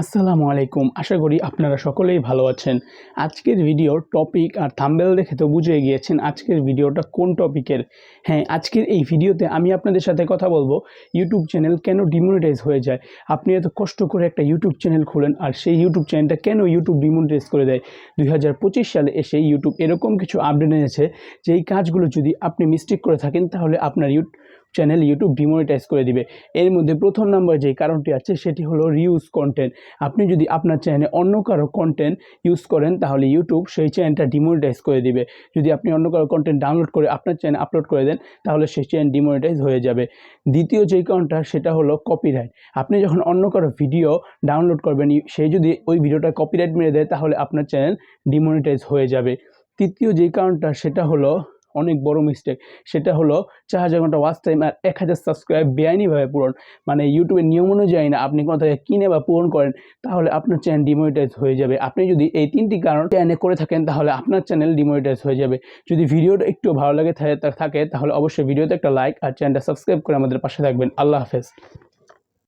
আসসালামু আলাইকুম। আশা করি আপনারা সকলেই ভালো আছেন। আজকের ভিডিওর টপিক আর থাম্বেল দেখে তো বুঝে গিয়েছেন আজকের ভিডিওটা কোন টপিকের। হ্যাঁ আজকের এই ভিডিওতে আমি আপনাদের সাথে কথা বলব ইউটিউব চ্যানেল কেন ডিমোনিটাইজ হয়ে যায়? আপনি এত কষ্ট করে একটা ইউটিউব চ্যানেল খুলেন আর সেই ইউটিউব চ্যানেলটা কেন ইউটিউব ডিমোনিটাইজ করে দেয়? দুই হাজার পঁচিশ সালে এসে ইউটিউব এরকম কিছু আপডেট এনেছে যে এই কাজগুলো যদি আপনি মিস্টেক করে থাকেন তাহলে আপনার ইউটিউব চ্যানেল ইউটিউব ডিমোনিটাইজ করে দিবে। এর মধ্যে প্রথম নাম্বার যে কারণটি আছে, সেটি হলো রিউজ কন্টেন্ট আপনি যদি আপনার চ্যানেলে অন্য কারও কন্টেন্ট ইউজ করেন, তাহলে ইউটিউব সেই চ্যানেলটা ডিমোনিটাইজ করে দিবে। যদি আপনি অন্য কারও কন্টেন্ট ডাউনলোড করে আপনার চ্যানেল আপলোড করে দেন, তাহলে সেই চ্যানেল ডিমোনিটাইজ হয়ে যাবে। দ্বিতীয় যেই কারণটা, সেটা হলো কপিরাইট আপনি যখন অন্য কারও ভিডিও ডাউনলোড করবেন, সে যদি ওই ভিডিওটা কপিরাইট মেরে দেয়, তাহলে আপনার চ্যানেল ডিমোনিটাইজ হয়ে যাবে। তৃতীয় যেই কারণটা, সেটা হলো অনেক বড় মিস্টেক সেটা হলো চার হাজার ঘণ্টা ওয়াচ টাইম আর এক হাজার সাবস্ক্রাইব বেআইনিভাবে পূরণ। মানে ইউটিউবের নিয়ম অনুযায়ী না, আপনি কোনো থেকে কিনে বা পূরণ করেন, তাহলে আপনার চ্যানেল ডিমোনিটাইজ হয়ে যাবে। আপনি যদি এই তিনটি কারণ চ্যানেলে করে থাকেন, তাহলে আপনার চ্যানেল ডিমোনিটাইজ হয়ে যাবে। যদি ভিডিওটা একটু ভালো লাগে থাকে তাহলে অবশ্যই ভিডিওতে একটা লাইক আর চ্যানেলটা সাবস্ক্রাইব করে আমাদের পাশে থাকবেন। আল্লাহ হাফেজ।